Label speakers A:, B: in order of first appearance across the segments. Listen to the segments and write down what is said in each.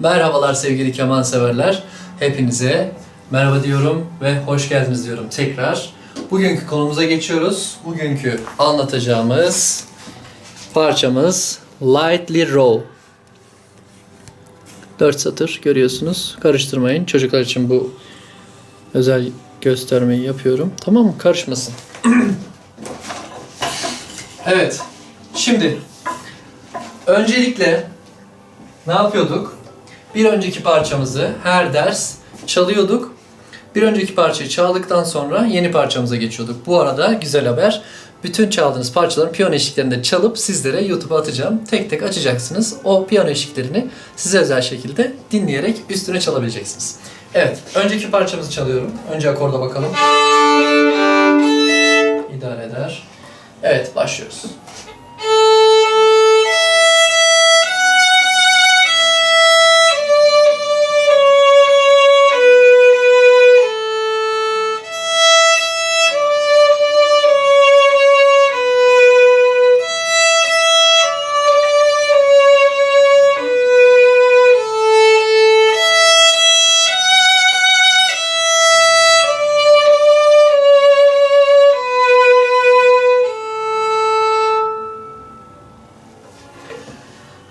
A: Merhabalar sevgili keman severler. Hepinize merhaba diyorum ve hoş geldiniz diyorum tekrar. Bugünkü konumuza geçiyoruz. Bugünkü anlatacağımız parçamız Lightly Row. 4 satır görüyorsunuz. Karıştırmayın. Çocuklar için bu özel göstermeyi yapıyorum. Tamam mı? Karışmasın. evet. Şimdi öncelikle ne yapıyorduk? Bir önceki parçamızı her ders çalıyorduk. Bir önceki parçayı çaldıktan sonra yeni parçamıza geçiyorduk. Bu arada güzel haber. Bütün çaldığınız parçaların piyano eşliklerinde çalıp sizlere YouTube'a atacağım. Tek tek açacaksınız. O piyano eşliklerini size özel şekilde dinleyerek üstüne çalabileceksiniz. Evet, önceki parçamızı çalıyorum. Önce akorda bakalım. İdare eder. Evet, başlıyoruz.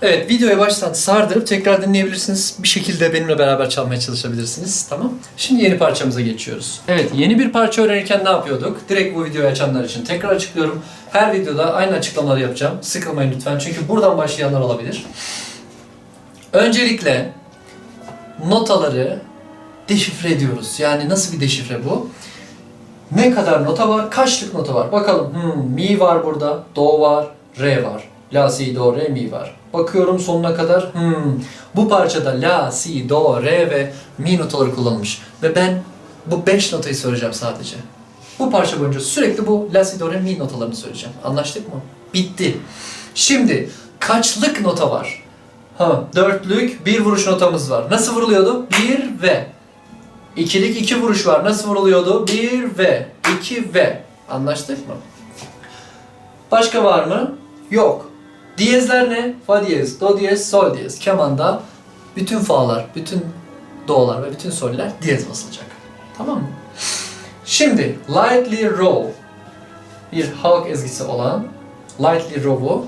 A: Evet, videoya baştan sardırıp tekrar dinleyebilirsiniz. Bir şekilde benimle beraber çalmaya çalışabilirsiniz. Tamam. Şimdi yeni parçamıza geçiyoruz. Evet, yeni bir parça öğrenirken ne yapıyorduk? Direkt bu videoyu açanlar için tekrar açıklıyorum. Her videoda aynı açıklamaları yapacağım. Sıkılmayın lütfen çünkü buradan başlayanlar olabilir. Öncelikle notaları deşifre ediyoruz. Yani nasıl bir deşifre bu? Ne kadar nota var? Kaçlık nota var? Bakalım. Hmm, mi var burada, do var, re var. La, si, do, re, mi var. Bakıyorum sonuna kadar. Hmm, bu parçada la, si, do, re ve mi notaları kullanılmış. Ve ben bu 5 notayı söyleyeceğim sadece. Bu parça boyunca sürekli bu la, si, do, re, mi notalarını söyleyeceğim. Anlaştık mı? Bitti. Şimdi kaçlık nota var? Ha, dörtlük bir vuruş notamız var. Nasıl vuruluyordu? Bir ve. İkilik iki vuruş var. Nasıl vuruluyordu? Bir ve. iki ve. Anlaştık mı? Başka var mı? Yok. Diyezler ne? Fa diyez, do diyez, sol diyez. Kemanda bütün fa'lar, bütün do'lar ve bütün sol'ler diyez basılacak. Tamam mı? Şimdi Lightly Row bir halk ezgisi olan Lightly Row'u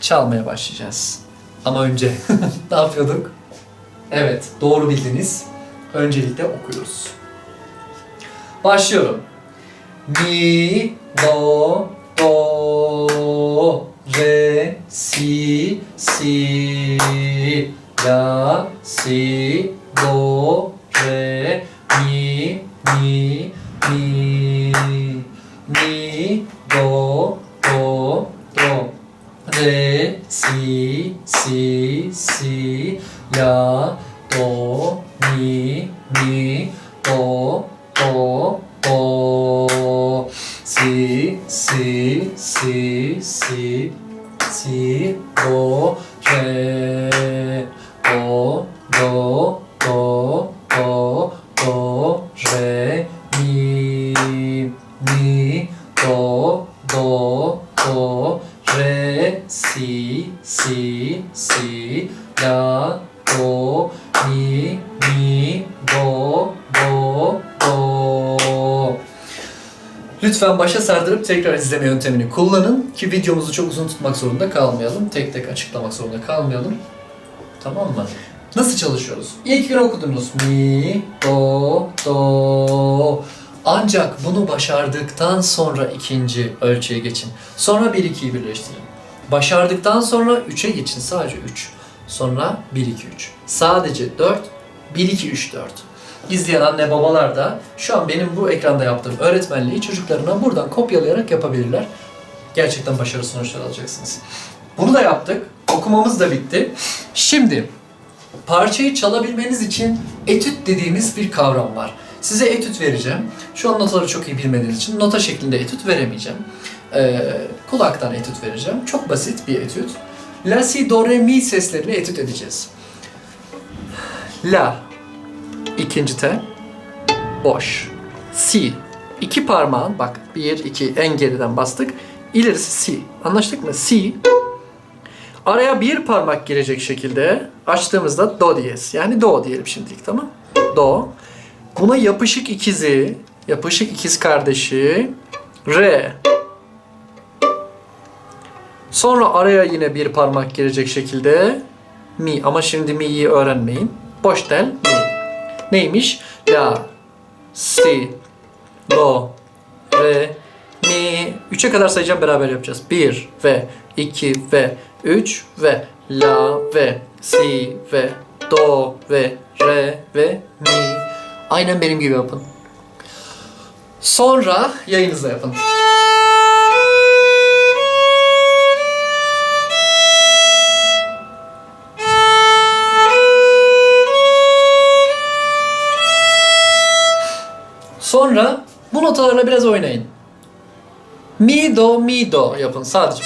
A: çalmaya başlayacağız. Ama önce ne yapıyorduk? Evet, doğru bildiniz. Öncelikle okuyoruz. Başlıyorum. Mi, do, do, re, si, si, la, si, do, re, mi, mi, mi, mi, do, do, do, re, si, si, si, la, do, mi, mi, do, do, do, si, si, si, si, si, do, re, do, do, do, do, do, re, mi, mi, Lütfen başa sardırıp tekrar izleme yöntemini kullanın ki videomuzu çok uzun tutmak zorunda kalmayalım. Tek tek açıklamak zorunda kalmayalım. Tamam mı? Nasıl çalışıyoruz? İlk gün okudunuz. Mi, do, do. Ancak bunu başardıktan sonra ikinci ölçüye geçin. Sonra 1-2'yi birleştirin. Başardıktan sonra 3'e geçin. Sadece 3. Sonra 1-2-3. Sadece 4. 1-2-3-4. İzleyen anne babalar da şu an benim bu ekranda yaptığım öğretmenliği çocuklarına buradan kopyalayarak yapabilirler. Gerçekten başarılı sonuçlar alacaksınız. Bunu da yaptık. Okumamız da bitti. Şimdi parçayı çalabilmeniz için etüt dediğimiz bir kavram var. Size etüt vereceğim. Şu an notaları çok iyi bilmediğiniz için nota şeklinde etüt veremeyeceğim. Ee, kulaktan etüt vereceğim. Çok basit bir etüt. La, si, do, re, mi seslerini etüt edeceğiz. La, ikinci tel, boş. Si, iki parmağın, bak bir, iki, en geriden bastık. İlerisi si. Anlaştık mı? Si. Araya bir parmak girecek şekilde
B: Açtığımızda do diyez. Yani do diyelim şimdilik tamam. Do. Buna yapışık ikizi, yapışık ikiz kardeşi re. Sonra araya yine bir parmak girecek şekilde mi ama şimdi mi'yi öğrenmeyin. Boş tel mi. Neymiş? La, si, do, re, mi. Üçe kadar sayacağım beraber yapacağız. Bir ve iki ve üç ve la ve si ve do ve re ve mi. Aynen benim gibi yapın. Sonra yayınızda yapın. Sonra bu notalarla biraz oynayın. Mi do mi do yapın sadece.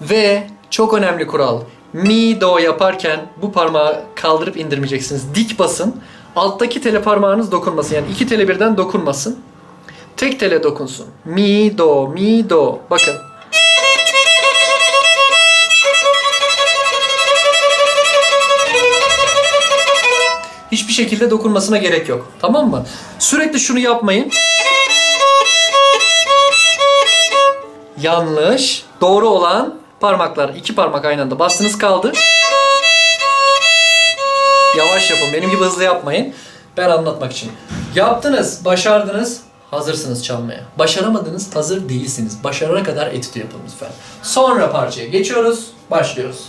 B: Ve çok önemli kural. Mi do yaparken bu parmağı kaldırıp indirmeyeceksiniz. Dik basın. Alttaki tele parmağınız dokunmasın. Yani iki tele birden dokunmasın. Tek tele dokunsun. Mi do mi do. Bakın. Şekilde dokunmasına gerek yok. Tamam mı? Sürekli şunu yapmayın. Yanlış. Doğru olan parmaklar. iki parmak aynı anda bastınız kaldı. Yavaş yapın. Benim gibi hızlı yapmayın. Ben anlatmak için. Yaptınız, başardınız. Hazırsınız çalmaya. Başaramadınız, hazır değilsiniz. Başarana kadar etüdü yapın lütfen. Sonra parçaya geçiyoruz. Başlıyoruz.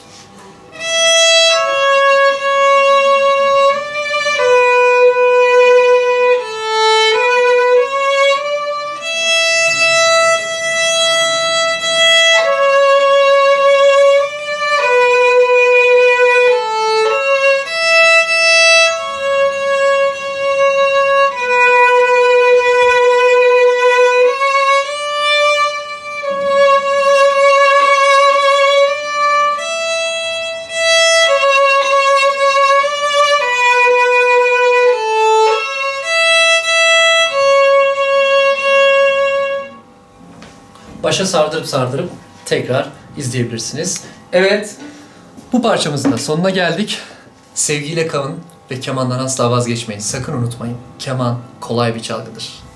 B: Başa sardırıp sardırıp tekrar izleyebilirsiniz. Evet, bu parçamızın da sonuna geldik. Sevgiyle kalın ve kemandan asla vazgeçmeyin. Sakın unutmayın, keman kolay bir çalgıdır.